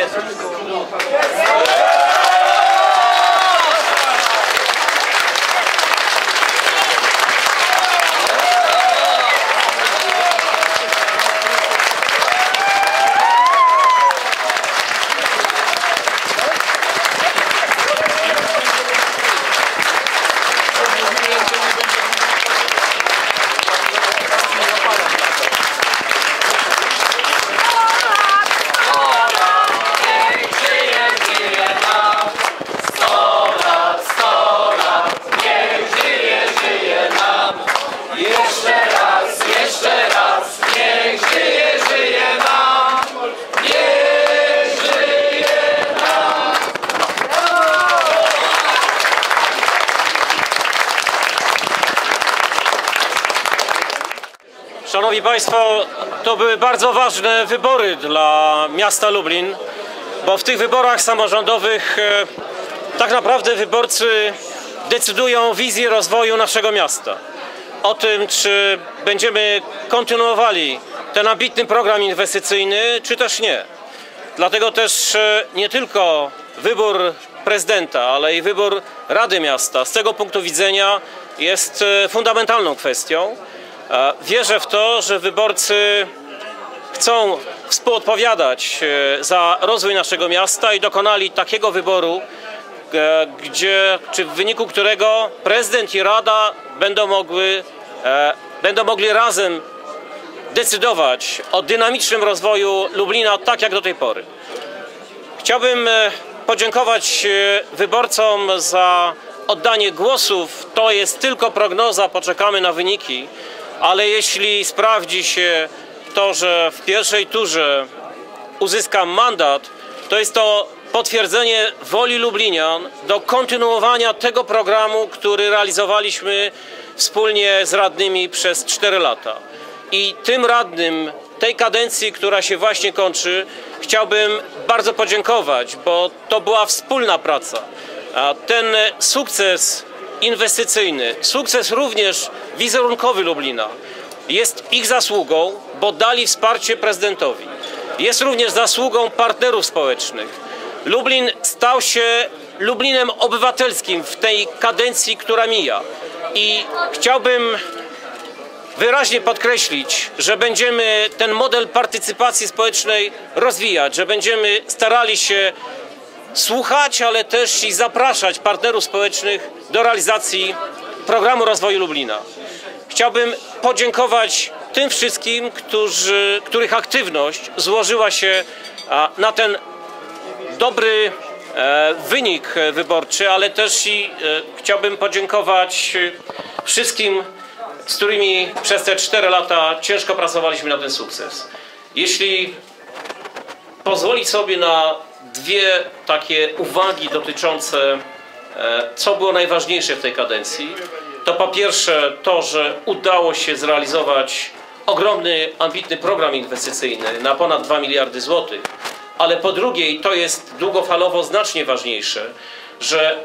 Jest. Szanowni Państwo, to były bardzo ważne wybory dla miasta Lublin, bo w tych wyborach samorządowych e, tak naprawdę wyborcy decydują o wizji rozwoju naszego miasta. O tym, czy będziemy kontynuowali ten ambitny program inwestycyjny, czy też nie. Dlatego też e, nie tylko wybór prezydenta, ale i wybór Rady Miasta z tego punktu widzenia jest e, fundamentalną kwestią. Wierzę w to, że wyborcy chcą współodpowiadać e, za rozwój naszego miasta i dokonali takiego wyboru, e, gdzie, czy w wyniku którego prezydent i rada będą, mogły, e, będą mogli razem decydować o dynamicznym rozwoju Lublina tak jak do tej pory. Chciałbym podziękować wyborcom za oddanie głosów. To jest tylko prognoza, poczekamy na wyniki, ale jeśli sprawdzi się to, że w pierwszej turze uzyskam mandat, to jest to potwierdzenie woli Lublinian do kontynuowania tego programu, który realizowaliśmy wspólnie z radnymi przez 4 lata. I tym radnym tej kadencji, która się właśnie kończy, chciałbym bardzo podziękować, bo to była wspólna praca. A ten sukces inwestycyjny, sukces również wizerunkowy Lublina jest ich zasługą, bo dali wsparcie prezydentowi. Jest również zasługą partnerów społecznych. Lublin stał się Lublinem obywatelskim w tej kadencji, która mija. I chciałbym wyraźnie podkreślić, że będziemy ten model partycypacji społecznej rozwijać, że będziemy starali się słuchać, ale też i zapraszać partnerów społecznych do realizacji programu rozwoju Lublina. Chciałbym podziękować tym wszystkim, którzy, których aktywność złożyła się na ten dobry e, wynik wyborczy, ale też i e, chciałbym podziękować wszystkim, z którymi przez te 4 lata ciężko pracowaliśmy na ten sukces. Jeśli pozwolić sobie na dwie takie uwagi dotyczące, e, co było najważniejsze w tej kadencji, to po pierwsze to, że udało się zrealizować ogromny, ambitny program inwestycyjny na ponad 2 miliardy złotych, ale po drugie, i to jest długofalowo znacznie ważniejsze, że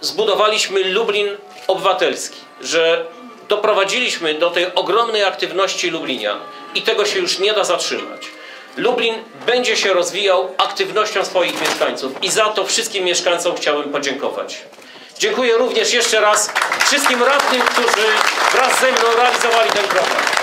zbudowaliśmy Lublin obywatelski, że doprowadziliśmy do tej ogromnej aktywności Lublinian i tego się już nie da zatrzymać. Lublin będzie się rozwijał aktywnością swoich mieszkańców i za to wszystkim mieszkańcom chciałem podziękować. Dziękuję również jeszcze raz wszystkim radnym, którzy wraz ze mną realizowali ten program.